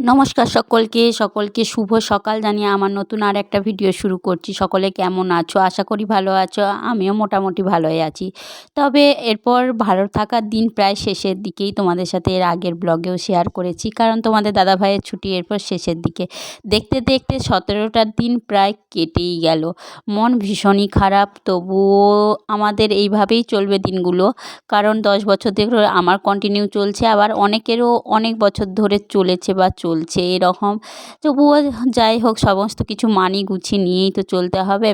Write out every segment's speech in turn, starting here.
নমস্কার সকলকে সকলকে শুভ সকাল জানিয়ে আমার নতুন আর একটা ভিডিও শুরু করছি। সকলে কেমন আছো? আশা করি ভালো আছো। আমিও মোটামুটি ভালোই আছি। তবে এরপর ভালো থাকার দিন প্রায় শেষের দিকেই তোমাদের সাথে এর আগের ব্লগেও শেয়ার করেছি। কারণ তোমাদের দাদা ভাইয়ের ছুটি এরপর শেষের দিকে। দেখতে দেখতে সতেরোটার দিন প্রায় কেটেই গেল। মন ভীষণই খারাপ। তবুও আমাদের এইভাবেই চলবে দিনগুলো। কারণ দশ বছর থেকে আমার কন্টিনিউ চলছে। আবার অনেকেরও অনেক বছর ধরে চলেছে বা চলছে এরকম। তবুও যাই হোক, সমস্ত কিছু মানি গুছিয়ে নিয়েই তো চলতে হবে।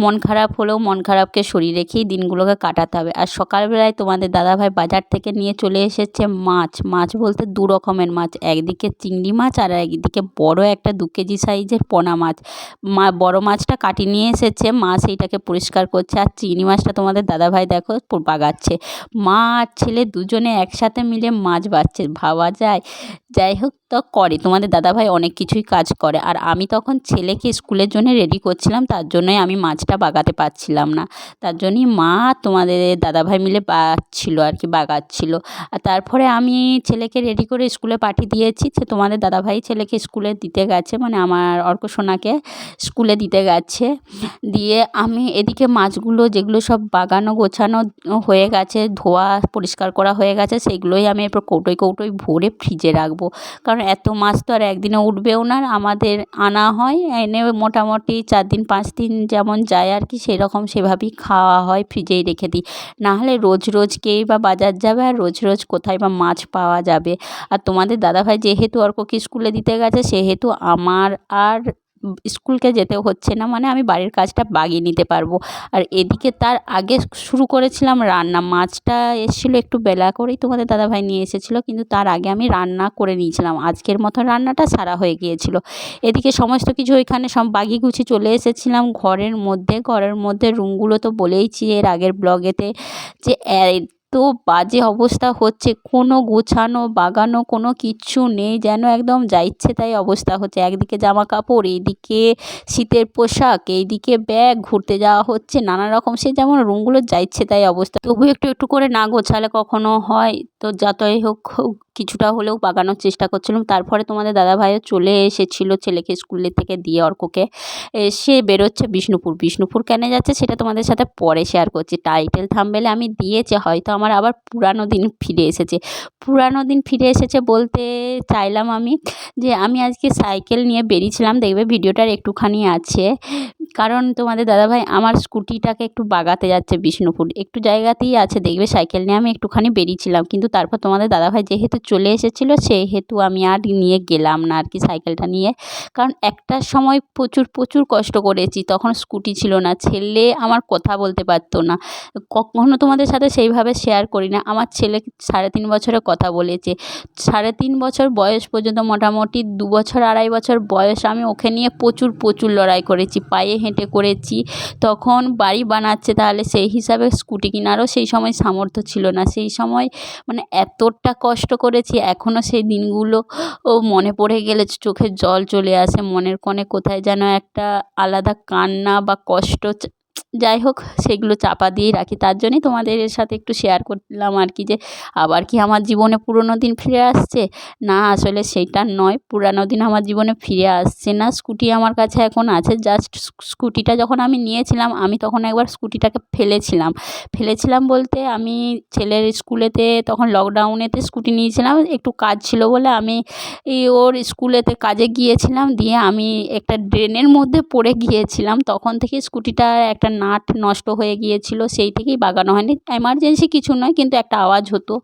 মন খারাপ হলেও মন খারাপকে সরিয়ে রেখেই দিনগুলোকে কাটাতে হবে। আর সকালবেলায় তোমাদের দাদাভাই বাজার থেকে নিয়ে চলে এসেছে মাছ। মাছ বলতে দু রকমের মাছ। একদিকে চিংড়ি মাছ আর একদিকে বড় একটা দু কেজি সাইজের পোনা মাছ। মা, বড় মাছটা কাটিয়ে নিয়ে এসেছে। মা সেইটাকে পরিষ্কার করছে। আর চিংড়ি মাছটা তোমাদের দাদাভাই দেখো বাগাচ্ছে। মা আর ছেলে দুজনে একসাথে মিলে মাছ বাচ্ছে। ভাবা যায়। যাই হোক, তো করে তোমাদের দাদাভাই অনেক কিছুই কাজ করে। আর আমি তখন ছেলেকে স্কুলের জন্য রেডি করছিলাম, তার জন্যই আমি মাছটা বাগাতে পারছিলাম না। তার জন্যই মা তোমাদের দাদাভাই মিলে বাগাচ্ছিলো আর কি, বাগাচ্ছিলো। আর তারপরে আমি ছেলেকে রেডি করে স্কুলে পাঠিয়ে দিয়েছি। সে তোমাদের দাদাভাই ছেলেকে স্কুলে দিতে গেছে মানে আমার অর্ক সোনাকে স্কুলে দিতে গেছে। দিয়ে আমি এদিকে মাছগুলো যেগুলো সব বাগানো গোছানো হয়ে গেছে, ধোয়া পরিষ্কার করা হয়ে গেছে, সেগুলোই আমি এরপর কৌটোয় কৌটোয় ভরে ফ্রিজে রাখব। কারণ এত মাছ তো আর একদিনে উঠবেও না, আমাদের আনা হয়, এনে মোটামুটি চার দিন, পাঁচ দিন যেমন যায় আর কি, সেরকম সেভাবেই খাওয়া হয়, ফ্রিজেই রেখে দিই। নাহলে রোজ রোজ কেই বা বাজার যাবে আর রোজ রোজ কোথায় বা মাছ পাওয়া যাবে। আর তোমাদের দাদাভাই যেহেতু অর্ককে স্কুলে দিতে গেছে, সেহেতু আমার আর স্কুলকে যেতে হচ্ছে না মানে আমি বাড়ির কাজটা বাগিয়ে নিতে পারব। আর এদিকে তার আগে শুরু করেছিলাম রান্না, মাছটা এসেছিল একটু বেলা করেই তোমাদের দাদাভাই নিয়ে এসেছিল, কিন্তু তার আগে আমি রান্না করে নিয়েছিলাম। আজকের মতো রান্নাটা সারা হয়ে গিয়েছিল। এদিকে সমস্ত কিছু ওইখানে সব বাগিয়ে গুছিয়ে চলে এসেছিলাম ঘরের মধ্যে। ঘরের মধ্যে রুমগুলো তো বলেইছি এর আগের ব্লগেতে যে এত বাজে অবস্থা হচ্ছে, কোনো গোছানো, বাগানো কোনো কিচ্ছু নেই, যেন একদম যা ইচ্ছে তাই অবস্থা হচ্ছে। একদিকে জামা কাপড় এইদিকে শীতের পোশাক, এইদিকে ব্যাগ, ঘুরতে যাওয়া হচ্ছে, নানা রকম সে যেমন রুমগুলো যা ইচ্ছে তাই অবস্থা। তবু একটু একটু করে না গোছালে কখনো হয়, তো যতই হোক। কিছুটা হলেও বাগানোর চেষ্টা করছিলাম। তারপরে তোমাদের দাদাভাইও চলে এসেছিল ছেলেকে স্কুলের থেকে দিয়ে অর্ককে। সে বেরোচ্ছে বিষ্ণুপুর। বিষ্ণুপুর কেন যাচ্ছে সেটা তোমাদের সাথে পরে শেয়ার করছি। টাইটেল থাম্বেলে আমি দিয়েছে, হয়তো আমার আবার পুরানো দিন ফিরে এসেছে। পুরানো দিন ফিরে এসেছে বলতে চাইলাম আমি যে, আমি আজকে সাইকেল নিয়ে বেরিয়েছিলাম। দেখবে ভিডিওটার একটুখানি আছে। কারণ তোমাদের দাদাভাই আমার স্কুটিটাকে একটু বাগাতে যাচ্ছে বিষ্ণুপুর। একটু জায়গাতেই আছে, দেখবে সাইকেল নিয়ে আমি একটুখানি বেরিয়েছিলাম। কিন্তু তারপর তোমাদের দাদাভাই যেহেতু চলে এসেছিল, সেহেতু আমি আর নিয়ে গেলাম না আর কি সাইকেলটা নিয়ে। কারণ একটা সময় প্রচুর প্রচুর কষ্ট করেছি, তখন স্কুটি ছিল না, ছেলে আমার কথা বলতে পারতো না। কখনো তোমাদের সাথে সেইভাবে শেয়ার করি না। আমার ছেলে সাড়ে তিন বছরে কথা বলেছে। সাড়ে তিন বছর বয়স পর্যন্ত মোটামুটি দু বছর, আড়াই বছর বয়স আমি ওকে নিয়ে প্রচুর প্রচুর লড়াই করেছি। পায়ে হেঁটে করেছি। তখন বাড়ি বানাচ্ছে তাহলে সেই হিসাবে স্কুটি কেনারও সেই সময় সামর্থ্য ছিল না। সেই সময় মানে এতটা কষ্ট করেছি এখনও সেই দিনগুলো ও মনে পড়ে গেলে চোখের জল চলে আসে, মনের কোণে কোথায় যেন একটা আলাদা কান্না বা কষ্ট যাই হোক, সেগুলো চাপা দিয়েই রাখি। তার জন্যই তোমাদের এর সাথে একটু শেয়ার করলাম আর কি যে, আবার কি আমার জীবনে পুরোনো দিন ফিরে আসছে? না, আসলে সেইটা নয়। পুরানো দিন আমার জীবনে ফিরে আসছে না। স্কুটি আমার কাছে এখন আছে। জাস্ট স্কুটিটা যখন আমি নিয়েছিলাম, আমি তখন একবার স্কুটিটাকে ফেলেছিলাম। ফেলেছিলাম বলতে আমি ছেলের স্কুলেতে তখন লকডাউনেতে স্কুটি নিয়েছিলাম। একটু কাজ ছিল বলে আমি ওর স্কুলেতে কাজে গিয়েছিলাম। দিয়ে আমি একটা ড্রেনের মধ্যে পড়ে গিয়েছিলাম। তখন থেকে স্কুটিটা একটা নাট নষ্ট হয়ে গিয়েছিল, সেই থেকেই বাগানো হয়নি। এমার্জেন্সি কিছু নয়, কিন্তু একটা আওয়াজ হতো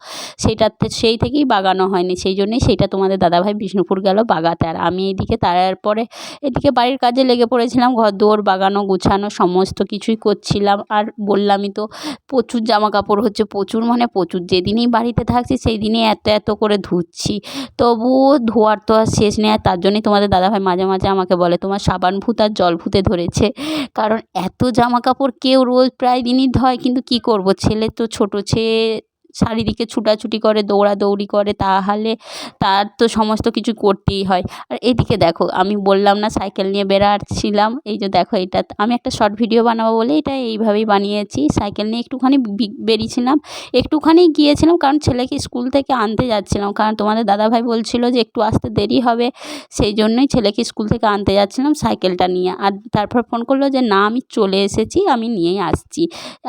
সেইটাতে সেই থেকেই বাগানো হয়নি। সেই জন্যেই সেইটা তোমাদের দাদাভাই বিষ্ণুপুর গেল বাগাতে। আর আমি এইদিকে তারপরে এদিকে বাড়ির কাজে লেগে পড়েছিলাম ঘর দুয়ার বাগানো, গুছানো, সমস্ত কিছুই করছিলাম। আর বললামই তো, প্রচুর জামা কাপড় হচ্ছে, প্রচুর মানে প্রচুর। যেদিনই বাড়িতে থাকছি সেই দিনই এত এত করে ধুচ্ছি। তবুও ধোয়ার তো আর শেষ নেই, আর তার জন্যই তোমাদের দাদাভাই মাঝে মাঝে আমাকে বলে, তোমার সাবান ভূত আর জল ভূতে ধরেছে। কারণ এত জামা কাপড় কেউ রোজ প্রায় দিনই ধয় কিন্তু কী করব? ছেলে তো ছোটো ছেলে চারিদিকে ছুটাছুটি করে, দৌড়াদৌড়ি করে, তাহলে তার তো সমস্ত কিছু করতেই হয়। আর এদিকে দেখো, আমি বললাম না সাইকেল নিয়ে বেরাচ্ছিলাম এই যে দেখো এটা, আমি একটা শর্ট ভিডিও বানাবো বলে এটা এইভাবেই বানিয়েছি, সাইকেল নিয়ে একটুখানি বেরিয়েছিলাম, একটুখানি গিয়েছিলাম কারণ ছেলেকে স্কুল থেকে আনতে যাচ্ছিলাম, কারণ তোমাদের দাদাভাই বলছিল যে একটু আসতে দেরি হবে, সেই জন্যই ছেলেকে স্কুল থেকে আনতে যাচ্ছিলাম সাইকেলটা নিয়ে। আর তারপর ফোন করল যে না, আমি চলে এসেছি, আমি নিয়েই আসছি।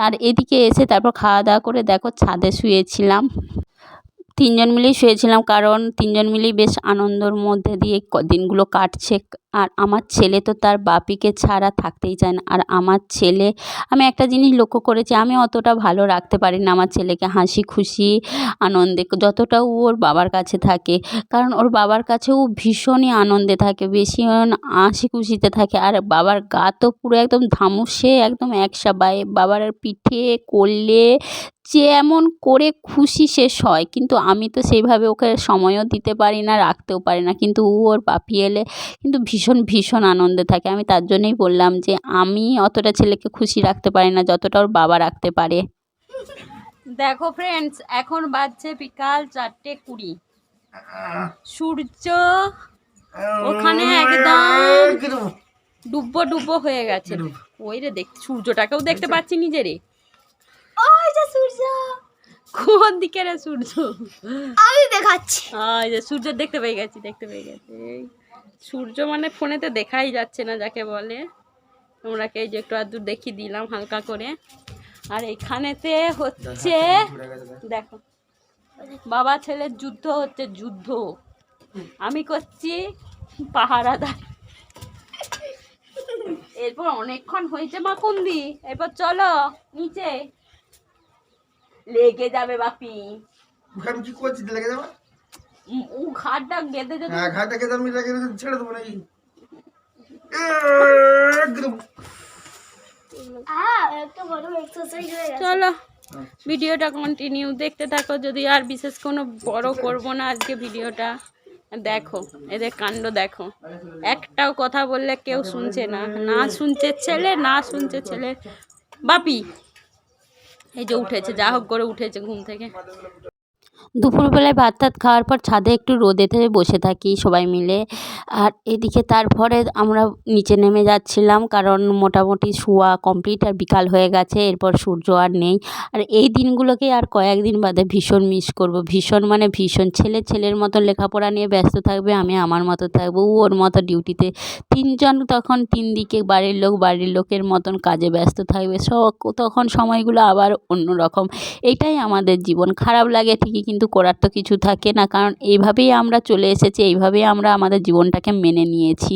আর এদিকে এসে তারপর খাওয়া দাওয়া করে দেখো ছাদে শুয়েছিলাম। তিনজন মিলেই শুয়েছিলাম কারণ তিনজন মিলেই বেশ আনন্দর মধ্যে দিয়ে দিনগুলো কাটছে। আর আমার ছেলে তো তার বাপিকে ছাড়া থাকতেই চায় না। আর আমার ছেলে, আমি একটা জিনিস লক্ষ্য করেছি, আমি অতটা ভালো রাখতে পারি না আমার ছেলেকে। হাসি খুশি, আনন্দে, যতটা ও ওর বাবার কাছে থাকে। কারণ ওর বাবার কাছে ও ভীষণই আনন্দে থাকে, বেশি হাসি খুশিতে থাকে। আর বাবার গা তো পুরো একদম ধামুসে, একদম একসা বাবার পিঠে, কোলে যেমন করে খুশি শেষ হয় কিন্তু আমি তো সেইভাবে ওকে সময়ও দিতে পারি না রাখতেও পারি না। কিন্তু ও ওর পাপি এলে কিন্তু ভীষণ ভীষণ আনন্দে থাকে। আমি তার জন্যই বললাম যে আমি অতটা ছেলেকে খুশি রাখতে পারি না যতটা ওর বাবা রাখতে পারে। দেখো ফ্রেন্ডস এখন বাজছে বিকাল চারটে কুড়ি। সূর্য ওখানে একদম ডুব্বো ডুব্বো হয়ে গেছে। ওই রে দেখ সূর্যটাকেও দেখতে পাচ্ছি নিজেরে। কোন দিকে রে সূর্য? আমি দেখাচ্ছি। আয় যে সূর্য দেখতে পেয়ে গেছি দেখতে পেয়ে গেছি। এই সূর্য মানে ফোনেতে দেখাই যাচ্ছে না যাকে বলে। তোমরাকে এই যে একটু আধটু দেখিয়ে দিলাম হালকা করে। আর এখানেতে হচ্ছে দেখো বাবা ছেলের যুদ্ধ হচ্ছে যুদ্ধ। আমি করছি পাহারাদার। এরপর অনেকক্ষণ হয়েছে মাকুন্দি এরপর চলো নিচে। লেগে যাবে বাপি। ওখানে কি করছিস? লেগে যাবে? ও ঘাটটা বেঁধে যদি হ্যাঁ ঘাটটাকে তো আমি রেখে রেখে ছেড়ে দেবো নাকি? একদম। একটা বড় এক্সারসাইজ গেছে। চলো ভিডিওটা কন্টিনিউ দেখতে থাকো যদি আর বিশেষ কোনো বড় করব না আজকে ভিডিওটা দেখো এদের কাণ্ড দেখো। একটাও কথা বললে কেউ শুনছে না। না শুনছে ছেলে না শুনছে ছেলে। বাপি এই যে উঠেছে যা হোক করে উঠেছে ঘুম থেকে। দুপুরবেলায় ভাত টাত খাওয়ার পর ছাদে একটু রোদেতে বসে থাকি সবাই মিলে। আর এদিকে তারপরে আমরা নিচে নেমে যাচ্ছিলাম কারণ মোটামুটি শোয়া কমপ্লিট আর বিকাল হয়ে গেছে, এরপর সূর্য আর নেই। আর এই দিনগুলোকে আর কয়েকদিন বাদে ভীষণ মিস করব। ভীষণ মানে ভীষণ। ছেলে ছেলের মতো লেখাপড়া নিয়ে ব্যস্ত থাকবে, আমি আমার মতো থাকব। ওর মতো ডিউটিতে তিনজন তখন তিন দিকে বাড়ির লোক, বাড়ির লোকের মতন কাজে ব্যস্ত থাকবে। সব তখন সময়গুলো আবার অন্যরকম। এটাই আমাদের জীবন। খারাপ লাগে ঠিকই কিন্তু করার তো কিছু থাকে না। কারণ এইভাবেই আমরা চলে এসেছি, এইভাবেই আমরা আমাদের জীবনটাকে মেনে নিয়েছি।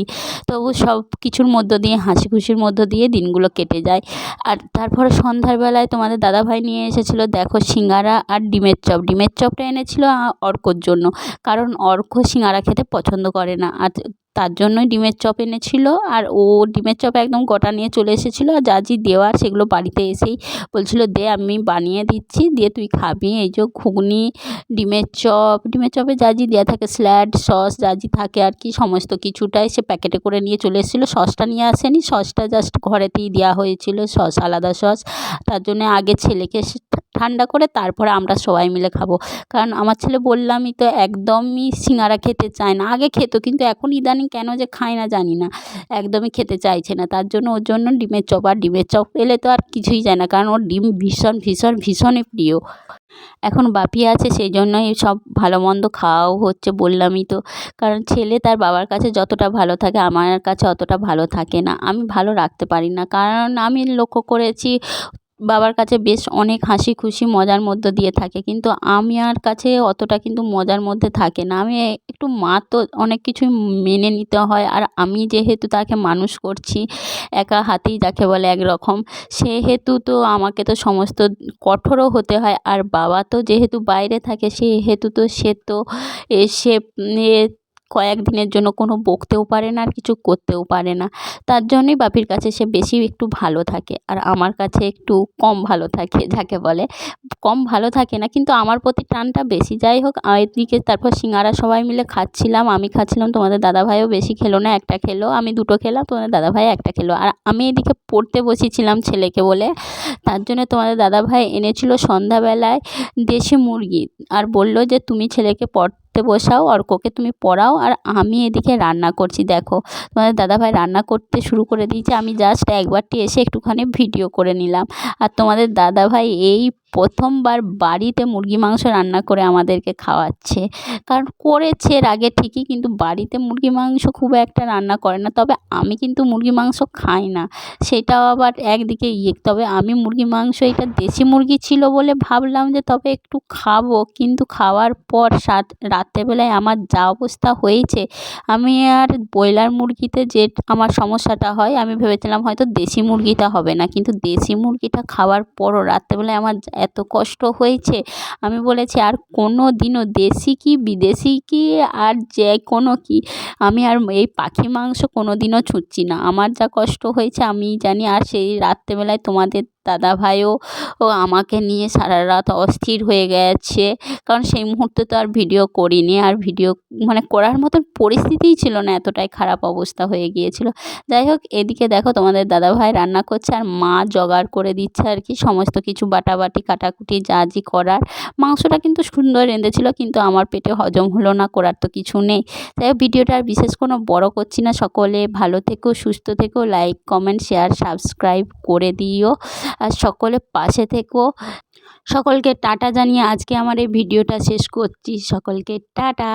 তবু সব কিছুর মধ্য দিয়ে, হাসি খুশির মধ্য দিয়ে দিনগুলো কেটে যায়। আর তারপরে সন্ধ্যার বেলায় তোমাদের দাদাভাই নিয়ে এসেছিল, দেখো সিঙ্গারা আর ডিমের চপ। ডিমের চপটা এনেছিল অর্কর জন্য। কারণ অর্ক সিঙ্গারা খেতে পছন্দ করে না। আর তার জন্যই ডিমের চপ এনেছিল আর ও ডিমের চপ একদম গোটা নিয়ে চলে এসেছিল আর যা যা দেওয়ার সেগুলো বাড়িতে এসেই বলছিল, দে, আমি বানিয়ে দিচ্ছি, দিয়ে তুই খাবি। এই যে ঘুগনি, ডিমের চপ, ডিমের চপে যা যা দেওয়া থাকে, স্যালাড, সস যা যা থাকে আর কি, সমস্ত কিছুটাই সে প্যাকেটে করে নিয়ে চলে এসেছিল। সসটা নিয়ে আসেনি, সসটা জাস্ট ঘরেতেই দেওয়া হয়েছিল, সস, আলাদা সস। তার জন্য আগে ছেলেকে ঠান্ডা করে তারপরে আমরা সবাই মিলে খাব। কারণ আমার ছেলে বললামই তো, একদমই সিঙ্গারা খেতে চায় না। আগে খেত, কিন্তু এখন ইদানিং কেন যে খায় না জানি না। একদমই খেতে চাইছে না। তার জন্য ওর জন্য ডিমের চপ আর ডিমের চপ এলে তো আর কিছুই যায় না। কারণ ওর ডিম ভীষণ ভীষণ, ভীষণই প্রিয়। এখন বাপি আছে, সেই জন্যই সব ভালো মন্দ খাওয়াও হচ্ছে বললামই তো। কারণ ছেলে তার বাবার কাছে যতটা ভালো থাকে, আমার কাছে অতটা ভালো থাকে না। আমি ভালো রাখতে পারি না। কারণ আমি লক্ষ্য করেছি বাবার কাছে বেশ অনেক হাসি খুশি মজার মধ্য দিয়ে থাকে। কিন্তু আমি আর কাছে অতটা কিন্তু মজার মধ্যে থাকে না। আমি একটু মা তো অনেক কিছুই মেনে নিতে হয়। আর আমি যেহেতু তাকে মানুষ করছি, একা হাতেই যাকে বলে একরকম, সেহেতু তো আমাকে তো সমস্ত কঠোরও হতে হয়। আর বাবা তো যেহেতু বাইরে থাকে, সেহেতু তো সে তো এসে এ কয়েকদিনের জন্য কোনো বকতেও পারে না আর কিছু করতেও পারে না। তার জন্যই বাপির কাছে সে বেশি একটু ভালো থাকে আর আমার কাছে একটু কম ভালো থাকে, যাকে বলে। কম ভালো থাকে না, কিন্তু আমার প্রতি টানটা বেশি। যাই হোক এদিকে তারপর সিঙ্গারা সবাই মিলে খাচ্ছিলাম, আমি খাচ্ছিলাম, তোমাদের দাদাভাইও বেশি খেলো না, একটা খেলো, আমি দুটো খেলাম, তোমাদের দাদাভাই একটা খেলো। আর আমি এদিকে পড়তে বসেছিলাম ছেলেকে বলে, তার জন্য তোমাদের দাদাভাই এনেছিল সন্ধ্যাবেলায় দেশি মুরগি, আর বলল যে, তুমি ছেলেকে পড়তে বসাও আর অর্ককে তুমি পড়াও, আর আমি এদিকে রান্না করছি। দেখো, তোমাদের দাদাভাই রান্না করতে শুরু করে দিয়েছে। আমি জাস্ট একবারটি এসে একটুখানি ভিডিও করে নিলাম। আর তোমাদের দাদাভাই এই প্রথমবার বাড়িতে মুরগি মাংস রান্না করে আমাদেরকে খাওয়াচ্ছে। কারণ করেছে এর আগে ঠিকই কিন্তু বাড়িতে মুরগি মাংস খুব একটা রান্না করে না। তবে আমি কিন্তু মুরগি মাংস খাই না। সেটাও আবার একদিকে ইয়ে। তবে আমি মুরগি মাংস এটা দেশি মুরগি ছিল বলে ভাবলাম যে তবে একটু খাব। কিন্তু খাওয়ার পর সাত, রাত্রেবেলায় আমার যা অবস্থা হয়েছে, আমি আর ব্রয়লার মুরগিতে যে আমার সমস্যাটা হয়, আমি ভেবেছিলাম হয়তো দেশি মুরগিটা হবে না। কিন্তু দেশি মুরগিটা খাওয়ার পরও রাত্রেবেলায় আমার এত কষ্ট হয়েছে? আমি বলেছি, আর কোনো দিনও দেশি কি, বিদেশি কি, আর যে কোনো কি, আমি আর এই পাখি মাংস কোনো দিনও ছুঁচ্ছি না। আমার যা কষ্ট হয়েছে, আমি জানি, আর সেই রাত্রেবেলায় তোমাদের দাদাভাইও ও আমাকে নিয়ে সারা রাত অস্থির হয়ে গেছে। কারণ সেই মুহূর্তে তো আর ভিডিও করিনি। আর ভিডিও মানে করার মতন পরিস্থিতিই ছিল না, এতটাই খারাপ অবস্থা হয়ে গিয়েছিল। যাই হোক, এদিকে দেখো তোমাদের দাদাভাই রান্না করছে আর মা জোগাড় করে দিচ্ছে আর কি। সমস্ত কিছু বাটাবাটি, কাটাকুটি, যা জি করার। মাংসটা কিন্তু সুন্দর রেঁধেছিল, কিন্তু আমার পেটে হজম হলো না, করার তো কিছু নেই। তাই ভিডিওটা আর বিশেষ কোনো বড় করছি না। সকলে ভালো থেকো, সুস্থ থেকো। লাইক কমেন্ট শেয়ার সাবস্ক্রাইব করে দিও। আর সকলে পাশে থেকো। সকলকে টাটা জানিয়ে আজকে আমার এই ভিডিওটা শেষ করছি। সকলকে টাটা।